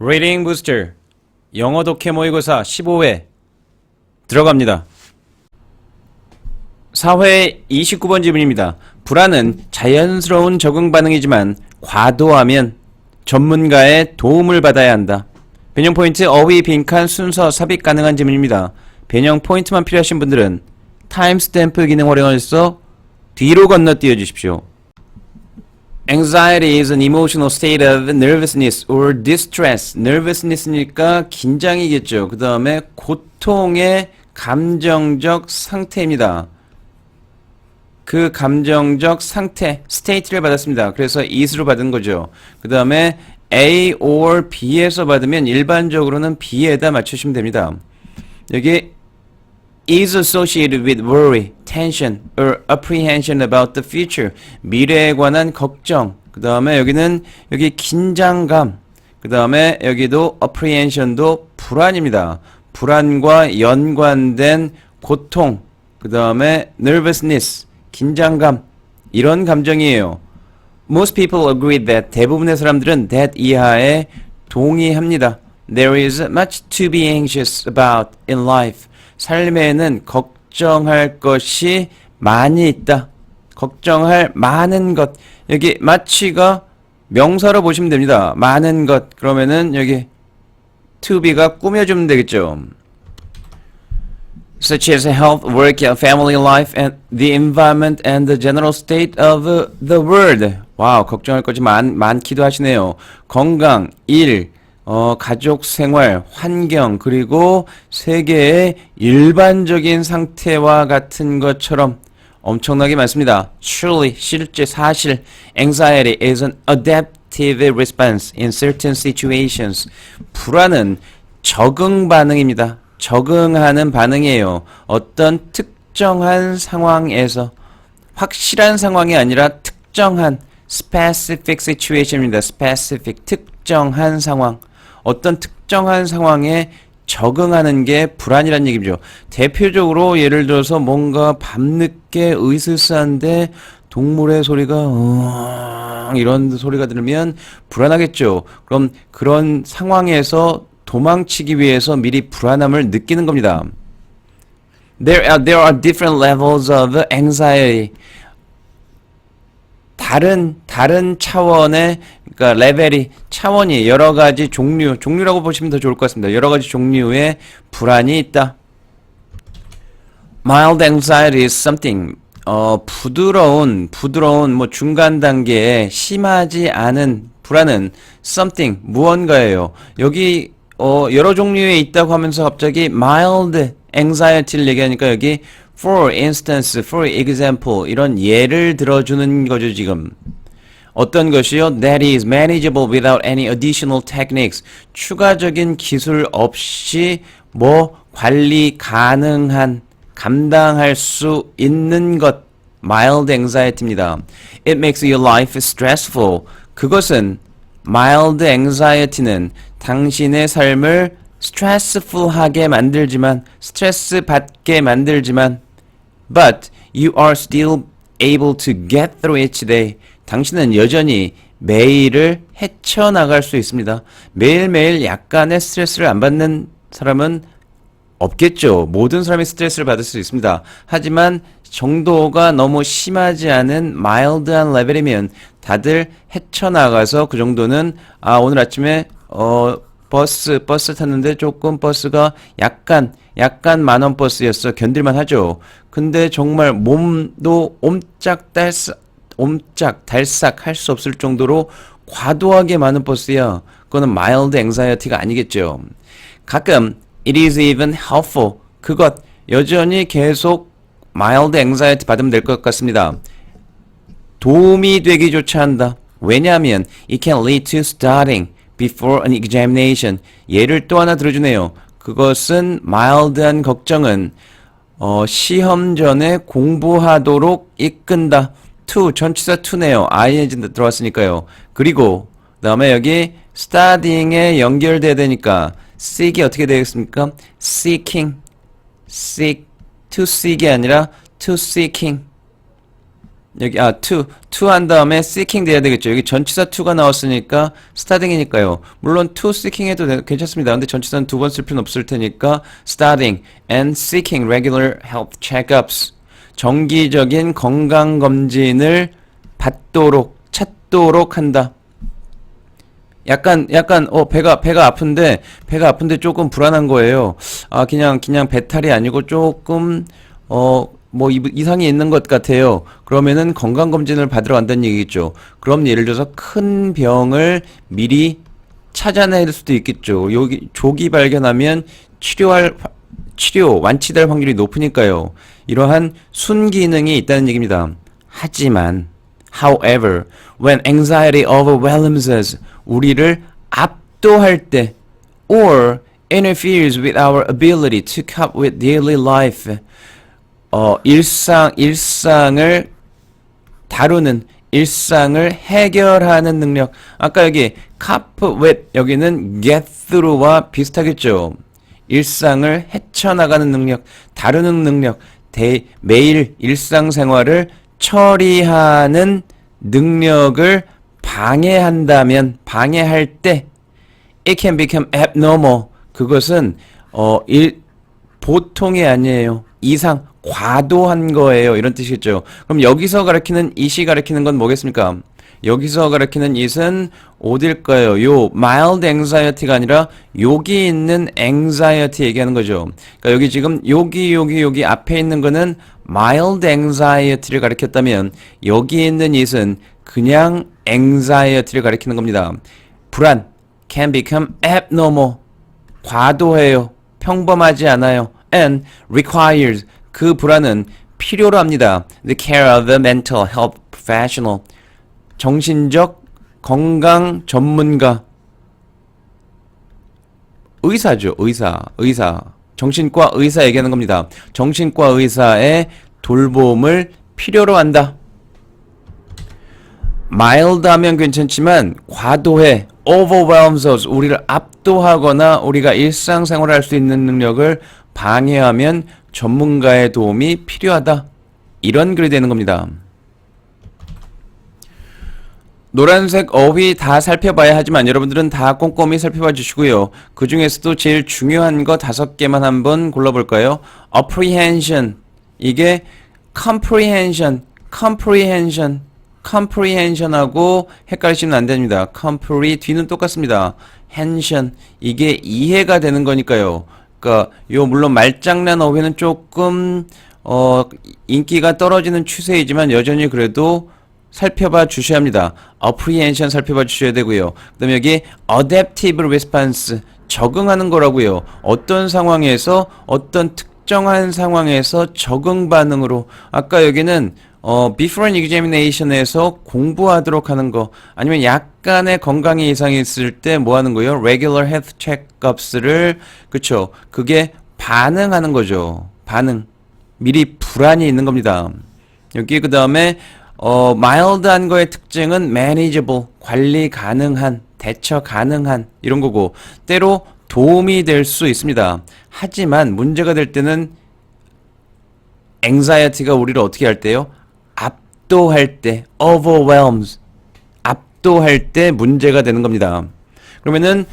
Reading Booster 영어 독해 모의고사 15회 들어갑니다. 4회 29번 질문입니다. 불안은 자연스러운 적응 반응이지만 과도하면 전문가의 도움을 받아야 한다. 변형 포인트 어휘 빈칸 순서 삽입 가능한 질문입니다. 변형 포인트만 필요하신 분들은 타임스탬프 기능 활용해서 뒤로 건너뛰어 주십시오. Anxiety is an emotional state of nervousness or distress. nervousness니까 긴장이겠죠. 그 다음에 고통의 감정적 상태입니다. 그 감정적 상태, state를 받았습니다. 그래서 is로 받은 거죠. 그 다음에 A or B에서 받으면 일반적으로는 B에다 맞추시면 됩니다. 여기 is associated with worry, tension, or apprehension about the future. 미래에 관한 걱정. 그 다음에 여기는 여기 긴장감. 그 다음에 여기도 apprehension도 불안입니다. 불안과 연관된 고통. 그 다음에 nervousness, 긴장감. 이런 감정이에요. Most people agree that 대부분의 사람들은 that 이하에 동의합니다. There is much to be anxious about in life. 삶에는 걱정할 것이 많이 있다. 걱정할 많은 것. 여기 마치가 명사로 보시면 됩니다. 많은 것. 그러면은 여기 to be가 꾸며주면 되겠죠. such as health, work, family life, and the environment and the general state of uh, the world. 와우, 걱정할 것이 많, 많기도 하시네요. 건강, 일, 어, 가족 생활, 환경, 그리고 세계의 일반적인 상태와 같은 것처럼 엄청나게 많습니다. Truly, 실제 사실, anxiety is an adaptive response in certain situations. 불안은 적응 반응입니다. 적응하는 반응이에요. 어떤 특정한 상황에서 확실한 상황이 아니라 특정한 specific situation입니다. specific 특정한 상황. 어떤 특정한 상황에 적응하는 게 불안이란 얘기죠. 대표적으로 예를 들어서 뭔가 밤늦게 으스스한데 동물의 소리가 이런 소리가 들으면 불안하겠죠. 그럼 그런 상황에서 도망치기 위해서 미리 불안함을 느끼는 겁니다. There are, there are different levels of anxiety. 다른 다른 차원의 그러니까 레벨이 차원이 여러 가지 종류 종류라고 보시면 더 좋을 것 같습니다. 여러 가지 종류의 불안이 있다. Mild anxiety is something 어 부드러운 부드러운 뭐 중간 단계에 심하지 않은 불안은 something 무언가예요. 여기 어 여러 종류에 있다고 하면서 갑자기 mild anxiety를 얘기하니까 여기 for instance, for example 이런 예를 들어주는 거죠 지금. 어떤 것이요? That is manageable without any additional techniques. 추가적인 기술 없이 뭐 관리 가능한 감당할 수 있는 것 mild anxiety입니다. It makes your life stressful. 그것은 mild anxiety는 당신의 삶을 stressful하게 만들지만 스트레스 받게 만들지만 but you are still able to get through each day. 당신은 여전히 매일을 헤쳐나갈 수 있습니다. 매일매일 약간의 스트레스를 안 받는 사람은 없겠죠. 모든 사람이 스트레스를 받을 수 있습니다. 하지만 정도가 너무 심하지 않은 마일드한 레벨이면 다들 헤쳐나가서 그 정도는 아 오늘 아침에 어 버스 버스 탔는데 조금 버스가 약간 약간 만원 버스였어 견딜만 하죠. 근데 정말 몸도 옴짝달싹 옴짝 달싹 할 수 없을 정도로 과도하게 많은 버스야. 그거는 마일드 앵사이어티가 아니겠죠. 가끔 it is even helpful 그것 여전히 계속 mild anxiety 받으면 될 것 같습니다. 도움이 되기조차 한다. 왜냐하면 it can lead to starting before an examination. 예를 또 하나 들어주네요. 그것은 mild한 걱정은 어, 시험 전에 공부하도록 이끈다. to 전치사 to네요. ing 들어왔으니까요. 그리고 그다음에 여기 studying에 연결돼야 되니까 seek이 어떻게 되겠습니까? seeking, seek, to seek이 아니라 to seeking. 여기 아 to to 한 다음에 seeking 돼야 되겠죠. 여기 전치사 to가 나왔으니까 starting이니까요. 물론 to seeking 해도 되- 괜찮습니다. 근데 전치사는 두 번 쓸 필요는 없을 테니까 starting and seeking regular health checkups 정기적인 건강 검진을 받도록 찾도록 한다. 약간 약간 어 배가 배가 아픈데 배가 아픈데 조금 불안한 거예요. 아 그냥 그냥 배탈이 아니고 조금 어 뭐 이상이 있는 것 같아요. 그러면은 건강 검진을 받으러 간다는 얘기겠죠. 그럼 예를 들어서 큰 병을 미리 찾아낼 수도 있겠죠. 여기 조기 발견하면 치료할 화- 치료 완치될 확률이 높으니까요. 이러한 순기능이 있다는 얘기입니다. 하지만 however when anxiety overwhelms us 우리를 압도할 때 or interferes with our ability to cope with daily life 어 일상 일상을 다루는 일상을 해결하는 능력. 아까 여기 cope with 여기는 get through와 비슷하겠죠. 일상을 헤쳐나가는 능력, 다루는 능력, 대, 매일 일상생활을 처리하는 능력을 방해한다면 방해할 때 it can become abnormal. 그것은 어 일, 보통이 아니에요. 이상 과도한 거예요. 이런 뜻이겠죠. 그럼 여기서 가리키는 it이 가리키는 건 뭐겠습니까? 여기서 가리키는 it은 어딜까요? 요 mild anxiety가 아니라 여기 있는 anxiety 얘기하는 거죠. 그러니까 여기 지금 여기 여기 여기 앞에 있는 거는 mild anxiety를 가리켰다면 여기 있는 it은 그냥 anxiety를 가리키는 겁니다. 불안 can become abnormal 과도해요. 평범하지 않아요. And requires 그 불안은 필요로 합니다. The care of a mental health professional 정신적 건강 전문가 의사죠. 의사. 의사. 정신과 의사 얘기하는 겁니다. 정신과 의사의 돌봄을 필요로 한다. mild 하면 괜찮지만 과도해 overwhelms us 우리를 압도하거나 우리가 일상생활을 할수 있는 능력을 방해하면 전문가의 도움이 필요하다. 이런 글이 되는 겁니다. 노란색 어휘 다 살펴봐야 하지만 여러분들은 다 꼼꼼히 살펴봐 주시고요. 그 중에서도 제일 중요한 거 다섯 개만 한번 골라볼까요? apprehension 이게 comprehension, comprehension, comprehension하고 헷갈리시면 안 됩니다. compre 뒤는 똑같습니다. hension 이게 이해가 되는 거니까요. 그러니까 요 물론 말장난 어휘는 조금 어 인기가 떨어지는 추세이지만 여전히 그래도 살펴봐 주셔야 합니다. apprehension 살펴봐 주셔야 되고요. 그다음에 여기 adaptive response 적응하는 거라고요. 어떤 상황에서 어떤 특정한 상황에서 적응 반응으로 아까 여기는 어 an examination에서 공부하도록 하는 거 아니면 약간의 건강에 이상이 있을 때 뭐 하는 거예요? regular health checkups를 그쵸? 그게 반응하는 거죠. 반응. 미리 불안이 있는 겁니다. 여기 그 다음에 어 mild한 거의 특징은 manageable 관리 가능한 대처 가능한 이런 거고 때로 도움이 될 수 있습니다. 하지만 문제가 될 때는 anxiety가 우리를 어떻게 할 때요? 압도할 때 overwhelms 압도할 때 문제가 되는 겁니다. 그러면은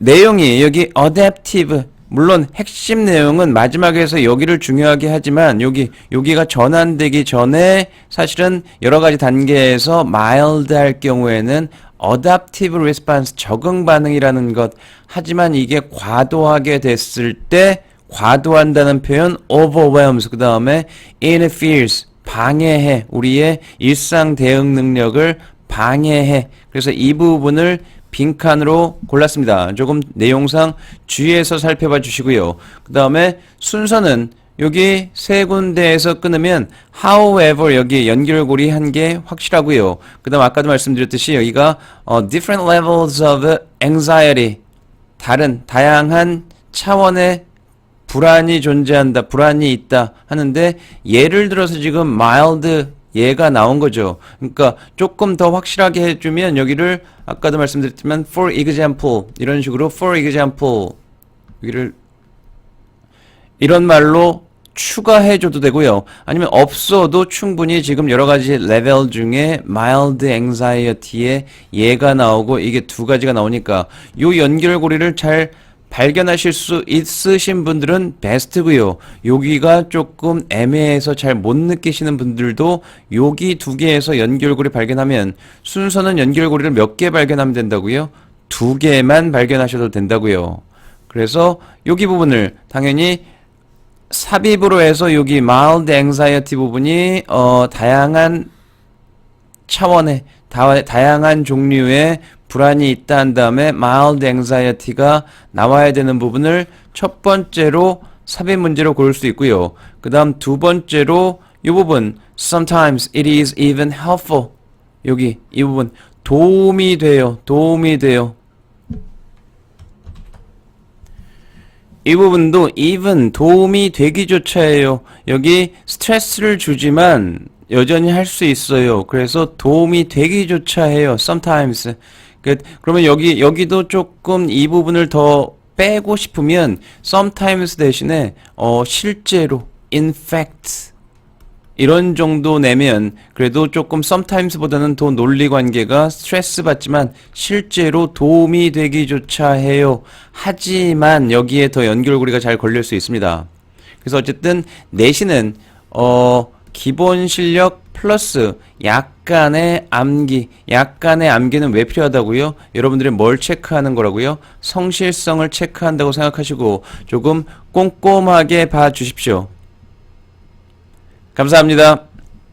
내용이 여기 adaptive 물론 핵심 내용은 마지막에서 여기를 중요하게 하지만 여기 여기가 전환되기 전에 사실은 여러 가지 단계에서 mild 할 경우에는 adaptive response 적응 반응이라는 것 하지만 이게 과도하게 됐을 때 과도한다는 표현 overwhelms 그 다음에 interferes 방해해 우리의 일상 대응 능력을 방해해 그래서 이 부분을 빈칸으로 골랐습니다. 조금 내용상 주의해서 살펴봐 주시고요. 그 다음에 순서는 여기 세 군데에서 끊으면 however 여기 연결고리 한 개 확실하고요. 그 다음 아까도 말씀드렸듯이 여기가 어, different levels of anxiety 다른 다양한 차원의 불안이 존재한다, 불안이 있다 하는데 예를 들어서 지금 mild 얘가 나온 거죠. 그러니까 조금 더 확실하게 해주면 여기를 아까도 말씀드렸지만 for example 이런 식으로 for example 여기를 이런 말로 추가해줘도 되고요. 아니면 없어도 충분히 지금 여러 가지 레벨 중에 mild anxiety에 얘가 나오고 이게 두 가지가 나오니까 요 연결고리를 잘 발견하실 수 있으신 분들은 베스트고요. 여기가 조금 애매해서 잘 못 느끼시는 분들도 여기 두 개에서 연결고리 발견하면 순서는 연결고리를 몇 개 발견하면 된다고요? 두 개만 발견하셔도 된다고요. 그래서 여기 부분을 당연히 삽입으로 해서 여기 mild anxiety 부분이 어 다양한 차원의 다, 다양한 종류의 불안이 있다 한 다음에 mild anxiety가 나와야 되는 부분을 첫 번째로 삽입 문제로 고를 수 있고요. 그 다음 두 번째로 이 부분 sometimes it is even helpful 여기 이 부분 도움이 돼요. 도움이 돼요. 이 부분도 even 도움이 되기조차 해요. 여기 스트레스를 주지만 여전히 할 수 있어요. 그래서 도움이 되기조차 해요. sometimes. 그, 그러면 여기, 여기도 조금 이 부분을 더 빼고 싶으면 sometimes 대신에, 어, 실제로, in fact. 이런 정도 내면 그래도 조금 sometimes보다는 더 논리 관계가 스트레스 받지만 실제로 도움이 되기조차 해요. 하지만 여기에 더 연결고리가 잘 걸릴 수 있습니다. 그래서 어쨌든 내신은 어 기본 실력 플러스 약간의 암기, 약간의 암기는 왜 필요하다고요? 여러분들이 뭘 체크하는 거라고요? 성실성을 체크한다고 생각하시고 조금 꼼꼼하게 봐 주십시오. 감사합니다.